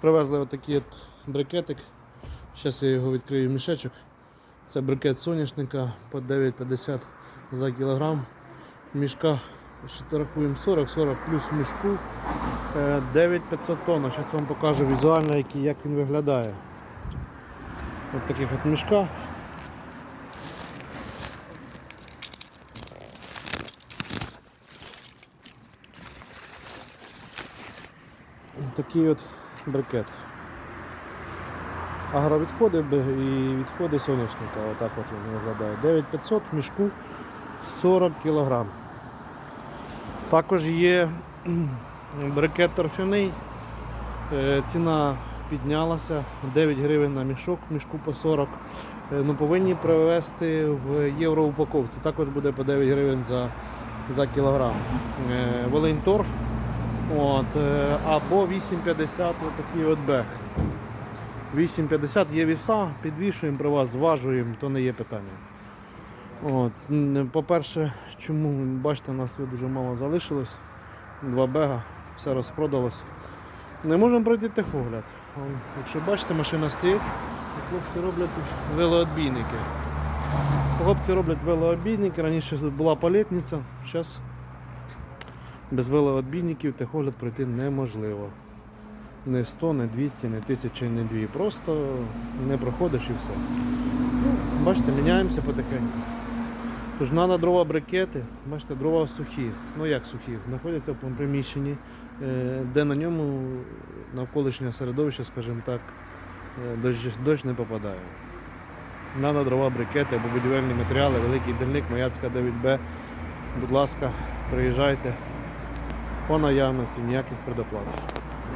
Привезли отакий от брикетик. Зараз я його відкрию в мішечок. Це брикет соняшника по 9,50 за кілограм. Мішка рахуємо 40-40 плюс мішку е, 9500 тонн. Зараз вам покажу візуально, як він виглядає. Ось таких от мішках. Такий от брикет. Агровідходи і відходи соняшника. Отак от він виглядає. 9500 в мішку 40 кг. Також є брикет торфяний. Е, Ціна піднялася 9 гривень на мішок, мішку по 40. Е, Ну, повинні привезти в євроупаковці. Також буде по 9 гривень за, за кілограм. Е, Волинь торф. От, е, або 8,50 отакий от бег. 8,50 є віса, підвішуємо при вас, зважуємо, то не є питання. От, по-перше, чому бачите, у нас дуже мало залишилось. Два бега, все розпродалось. Не можемо пройти техогляд. Якщо бачите, машина стоїть, хлопці роблять велоотбійники. Хлопці роблять велоотбійники, раніше була палетниця, зараз без велоотбійників техогляд пройти неможливо. Не 100, не 200, не 1000, не 2. Просто не проходиш і все. Ну, бачите, міняємося потихеньку. Тож треба дрова брикети, бачите, дрова сухі. Ну як сухі? Знаходяться в приміщенні, е, де на ньому навколишнє середовище, скажімо так, е, дощ, дощ не попадає. Треба дрова брикети або будівельні матеріали, великий дільник, Маяцька 9Б. Будь ласка, приїжджайте по наявності, ніяких предоплат.